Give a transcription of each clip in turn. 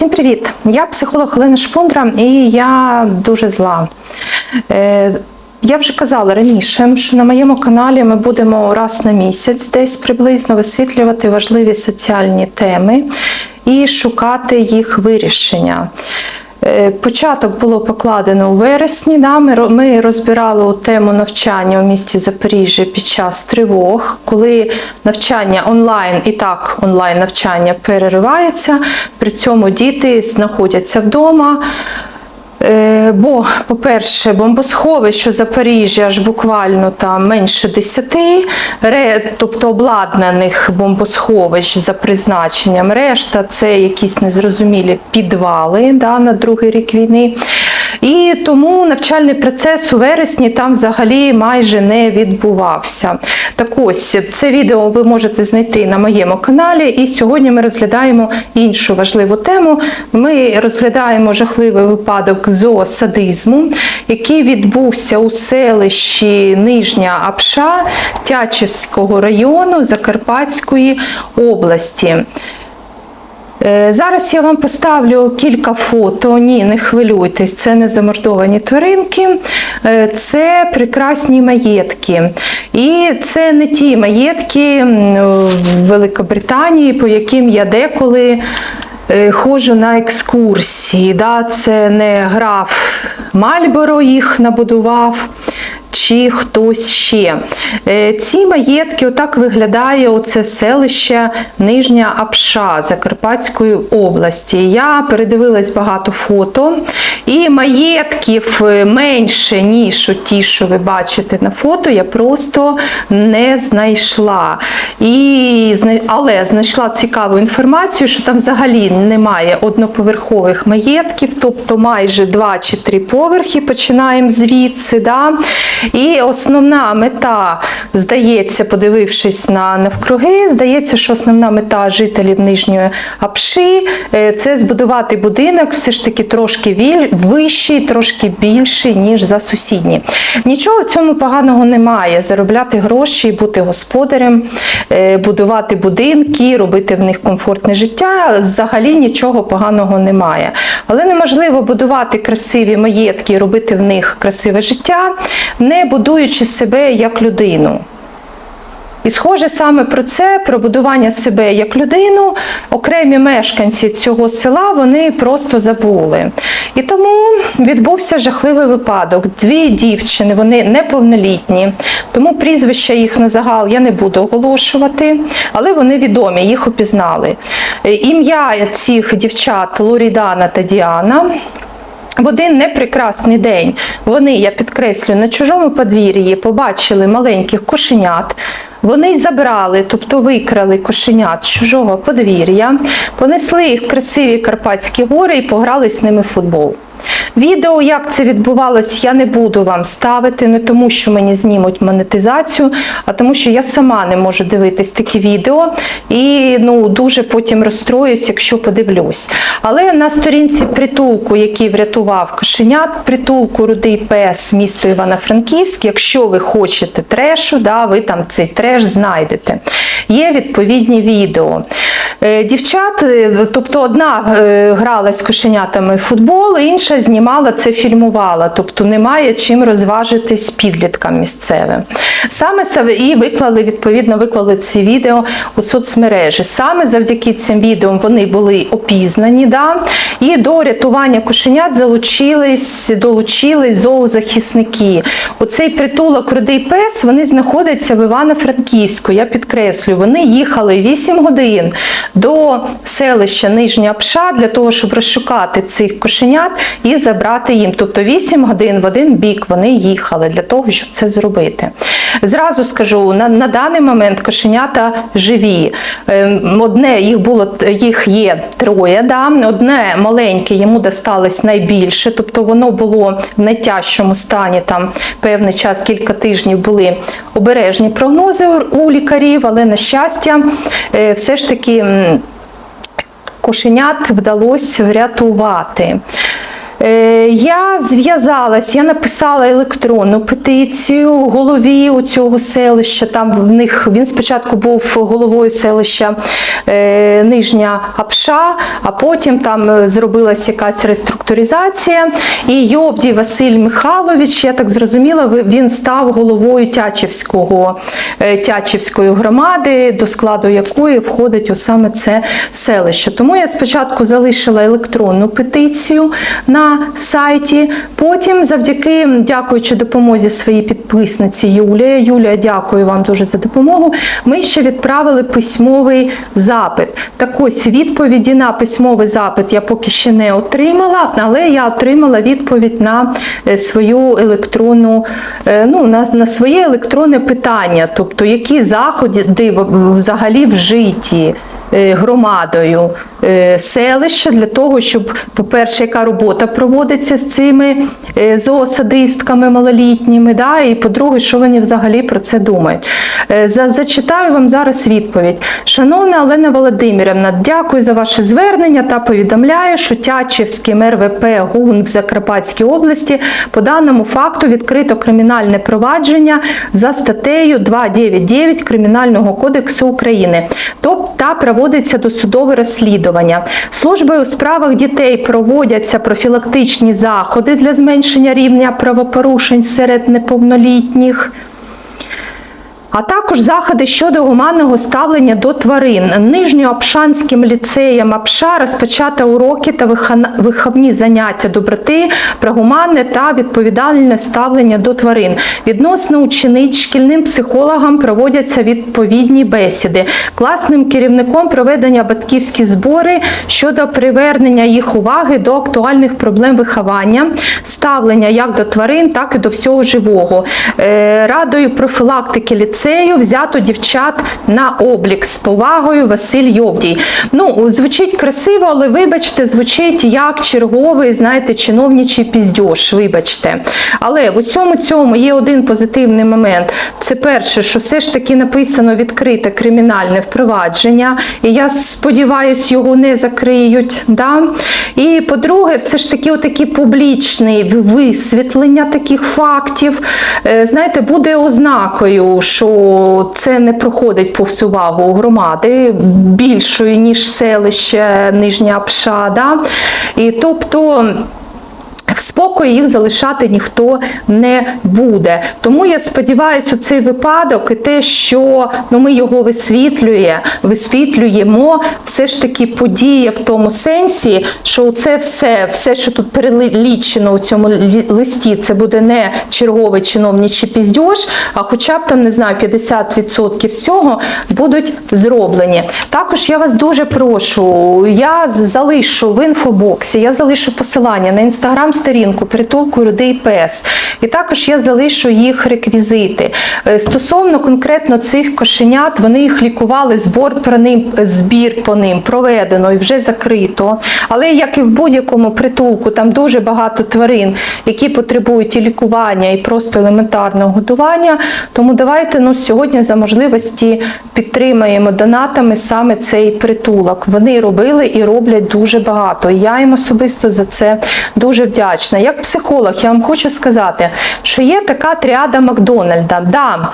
Всім привіт! Я психолог Олена Шпундра і я дуже зла. Е, Я вже казала раніше, що на моєму каналі ми будемо раз на місяць десь приблизно висвітлювати важливі соціальні теми і шукати їх вирішення. Е, Початок було покладено у вересні. Ми, розбирали тему навчання у місті Запоріжжя під час тривог, коли навчання онлайн і так онлайн навчання переривається. При цьому діти знаходяться вдома. Е, Бо, по-перше, бомбосховище Запоріжжя аж буквально там менше 10, ре- тобто обладнаних бомбосховищ за призначенням. Решта це якісь незрозумілі підвали да, на другий рік війни. І тому навчальний процес у вересні там взагалі майже не відбувався. Так ось це відео ви можете знайти на моєму каналі. І сьогодні ми розглядаємо іншу важливу тему. Ми розглядаємо жахливий випадок зоосадизму, який відбувся у селищі Нижня Апша Тячівського району Закарпатської області. Е, Зараз я вам поставлю кілька фото. Ні, не хвилюйтесь, це не замордовані тваринки, е, це прекрасні маєтки. І це не ті маєтки в Великобританії, по яким я деколи е, ходжу на екскурсії. Це не граф Мальборо їх набудував чи хтось ще. Е, Ці маєтки, отак виглядає оце селище Нижня Апша Закарпатської області. Я передивилась багато фото, і маєтків е, менше, ніж ті, що ви бачите на фото, я просто не знайшла. І, але знайшла цікаву інформацію, що там взагалі немає одноповерхових маєтків, тобто майже два чи три поверхи, починаємо звідси. Да? І основна мета, здається, подивившись на навкруги, здається, що основна мета жителів Нижньої Апши е, це збудувати будинок все ж таки трошки віль- вищий, трошки більший, ніж за сусідні. Нічого в цьому поганого немає. Заробляти гроші, бути господарем, е, будувати будинки, робити в них комфортне життя. Взагалі нічого поганого немає. Але неможливо будувати красиві маєтки робити в них красиве життя, не будуючи себе як людину. І схоже саме про це, про будування себе як людину, окремі мешканці цього села вони просто забули. І тому відбувся жахливий випадок. Дві дівчини, вони неповнолітні, тому прізвища їх на загал я не буду оголошувати, але вони відомі, їх опізнали. Ім'я цих дівчат Лорідана та Діана. В один непрекрасний день вони, я підкреслю, на чужому подвір'ї побачили маленьких кошенят. Вони забрали, тобто викрали кошенят з чужого подвір'я, понесли їх в красиві Карпатські гори і пограли з ними в футбол. Відео, як це відбувалось, я не буду вам ставити, не тому, що мені знімуть монетизацію, а тому, що я сама не можу дивитись такі відео і ну, дуже потім розстроюсь, якщо подивлюсь. Але на сторінці притулку, який врятував кошенят, притулку Рудий Пес, місто Івано-Франківськ, якщо ви хочете трешу, да, ви там цей треш знайдете. Є відповідні відео. Е, Дівчат, е, тобто одна е, грала з кошенятами в футбол, інша знімала це, фільмувала. Тобто немає чим розважитись підліткам місцевим. Саме і виклали, відповідно, виклали ці відео у соцмережі. Саме завдяки цим відео вони були опізнані. Да? І до рятування кошенят залучились, долучились зоозахисники. Оцей притулок Рудий пес вони знаходяться в Івано-Франківську. Я підкреслюю, вони їхали 8 годин до селища Нижня Пша для того, щоб розшукати цих кошенят і забрати їм. Тобто 8 годин в один бік вони їхали для того, щоб це зробити. Зразу скажу, на, на даний момент кошенята живі. Ем, Одне їх було їх є троє. Да? Одне маленьке йому досталось найбільше, тобто воно було в найтяжчому стані. Там певний час, кілька тижнів були обережні прогнози у лікарів, але на щастя, е, все ж таки. Кошенят вдалося врятувати. Е, Я зв'язалась, я написала електронну петицію голові у цього селища. Там в них він спочатку був головою селища е, Нижня Апша, а потім там е, зробилась якась реструктуризація. І Йобдій Василь Михайлович, я так зрозуміла, він став головою Тячівського, Тячівської громади, до складу якої входить ось саме це селище. Тому я спочатку залишила електронну петицію на сайті. Потім, завдяки дякуючи допомозі своїй підписниці Юлія. Юлія, дякую вам дуже за допомогу. Ми ще відправили письмовий запит. Так ось відповіді на письмовий запит я поки ще не отримала, але я отримала відповідь на е, свою електронну, е, ну, на, на своє електронне питання, тобто які заходи взагалі вжиті е, громадою е, селища для того, щоб, по-перше, яка робота проводиться з цими е, зоосадистками малолітніми, да, і по-друге, що вони взагалі про це думають. Е, Зачитаю вам зараз відповідь. Шановна Олена Володимирівна, дякую за ваше звернення та повідомляю, що Тячівський мер ВП ГУН в Закарпатській області по даному факту відкрито кримінальне провадження за статтею 299 Кримінального кодексу України. Тобто та проводиться досудове розслідування. Службою у справах дітей проводяться профілактичні заходи для зменшення рівня правопорушень серед неповнолітніх. А також заходи щодо гуманного ставлення до тварин. Нижньоапшанським ліцеєм Апша розпочато уроки та виховні заняття доброти про гуманне та відповідальне ставлення до тварин. Відносно учениць шкільним психологам проводяться відповідні бесіди. Класним керівником проведення батьківські збори щодо привернення їх уваги до актуальних проблем виховання, ставлення як до тварин, так і до всього живого. Е, Радою профілактики ліцею взято дівчат на облік з повагою Василь Йовдій. Ну, звучить красиво, але вибачте, звучить як черговий, знаєте, чиновничий піздьош, вибачте. Але в усьому цьому є один позитивний момент. Це перше, що все ж таки написано відкрите кримінальне впровадження, і я сподіваюся, його не закриють. Да? І по-друге, все ж таки, отакі публічні висвітлення таких фактів, е, знаєте, буде ознакою, що це не проходить повз увагу громади більшої, ніж селище Нижня Пшада, І тобто. В спокої їх залишати ніхто не буде. Тому я сподіваюся, цей випадок і те, що ну, ми його висвітлює, висвітлюємо, все ж таки подіє в тому сенсі, що це все, все, що тут перелічено у цьому листі, це буде не черговий чиновничий піздьош, а хоча б там, не знаю, 50% всього будуть зроблені. Також я вас дуже прошу, я залишу в інфобоксі, я залишу посилання на інстаграм-сторінку притулку людей ПС. І також я залишу їх реквізити. Е, Стосовно конкретно цих кошенят, вони їх лікували, збор про ним, збір по ним проведено і вже закрито. Але як і в будь-якому притулку, там дуже багато тварин, які потребують і лікування, і просто елементарного годування. Тому давайте ну, сьогодні за можливості підтримаємо донатами саме цей притулок. Вони робили і роблять дуже багато. Я їм особисто за це дуже вдячна. Як психолог, я вам хочу сказати, що є така тріада Макдональда. Да,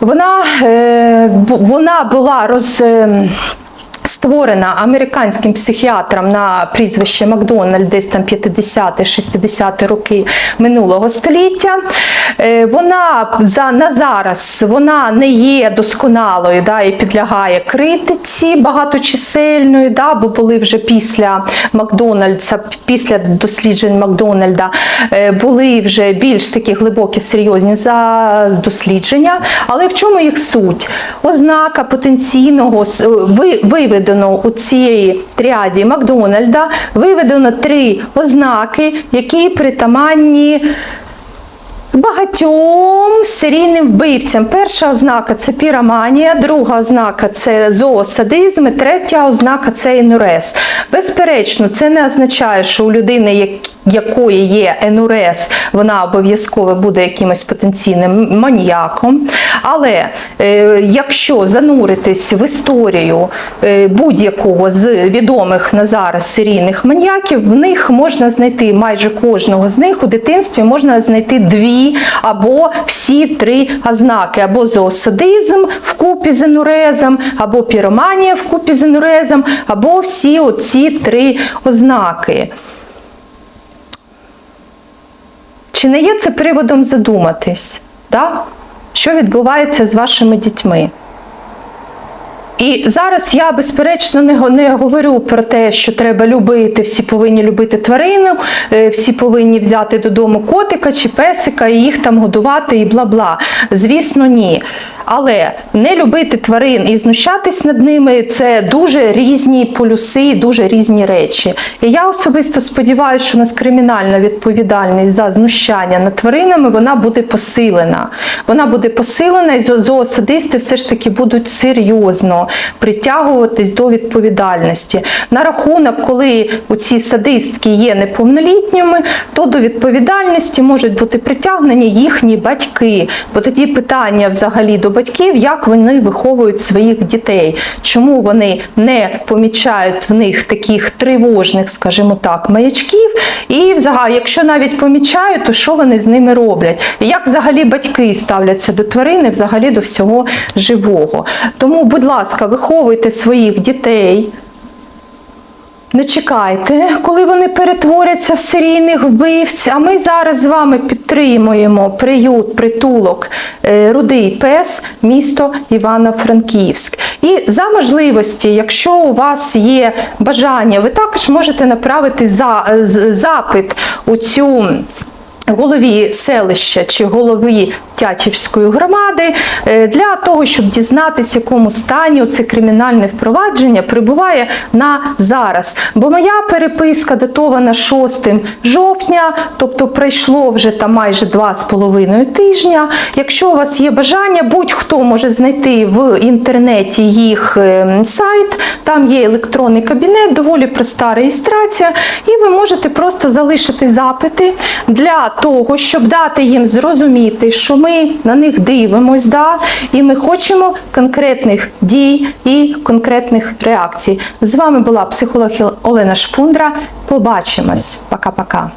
вона, е, вона була роз. Створена американським психіатром на прізвище Макдональд десь там 50-60 роки минулого століття. Е, Вона за, на зараз вона не є досконалою да, і підлягає критиці багаточисельної, да, бо були вже після Макдональдса, після досліджень Макдональда, е, були вже більш такі глибокі, серйозні за дослідження. Але в чому їх суть? Ознака потенційного с- ви- виведено у цій тріаді Макдональда, виведено три ознаки, які притаманні багатьом серійним вбивцям. Перша ознака це піроманія, друга ознака це зоосадизм, і третя ознака це інурез. Безперечно, це не означає, що у людини, якої є енурез, вона обов'язково буде якимось потенційним маніяком. Але е, якщо зануритись в історію е, будь-якого з відомих на зараз серійних маніяків, в них можна знайти майже кожного з них у дитинстві можна знайти дві або всі три ознаки: або зоосадизм вкупі з енурезом, або піроманія вкупі з енурезом, або всі оці три ознаки. Чи не є це приводом задуматись, да? що відбувається з вашими дітьми? І зараз я безперечно не, не говорю про те, що треба любити, всі повинні любити тварину, е, всі повинні взяти додому котика чи песика і їх там годувати і бла-бла. Звісно, ні. Але не любити тварин і знущатись над ними це дуже різні полюси, дуже різні речі. І я особисто сподіваюся, що у нас кримінальна відповідальність за знущання над тваринами вона буде посилена. Вона буде посилена, і зо- зоосадисти все ж таки будуть серйозно притягуватись до відповідальності. На рахунок, коли ці садистки є неповнолітніми, то до відповідальності можуть бути притягнені їхні батьки. Бо тоді питання взагалі до батьків, як вони виховують своїх дітей, чому вони не помічають в них таких тривожних, скажімо так, маячків, і взагалі, якщо навіть помічають, то що вони з ними роблять? І як взагалі батьки ставляться до тварини, взагалі до всього живого. Тому, будь ласка, виховуйте своїх дітей. Не чекайте, коли вони перетворяться в серійних вбивць. А ми зараз з вами підтримуємо приют, притулок е, Рудий Пес, місто Івано-Франківськ. І за можливості, якщо у вас є бажання, ви також можете направити за, запит у цю голові селища чи голові Тячівської громади е, для того, щоб дізнатися, в якому стані це кримінальне впровадження перебуває на зараз. Бо моя переписка датована 6 жовтня, тобто пройшло вже там майже два з половиною тижня. Якщо у вас є бажання, будь-хто може знайти в інтернеті їх е, сайт, там є електронний кабінет, доволі проста реєстрація, і ви можете просто залишити запити для того, щоб дати їм зрозуміти, що на них дивимось, да, і ми хочемо конкретних дій і конкретних реакцій. З вами була психолог Олена Шпундра. Побачимось. Пока-пока.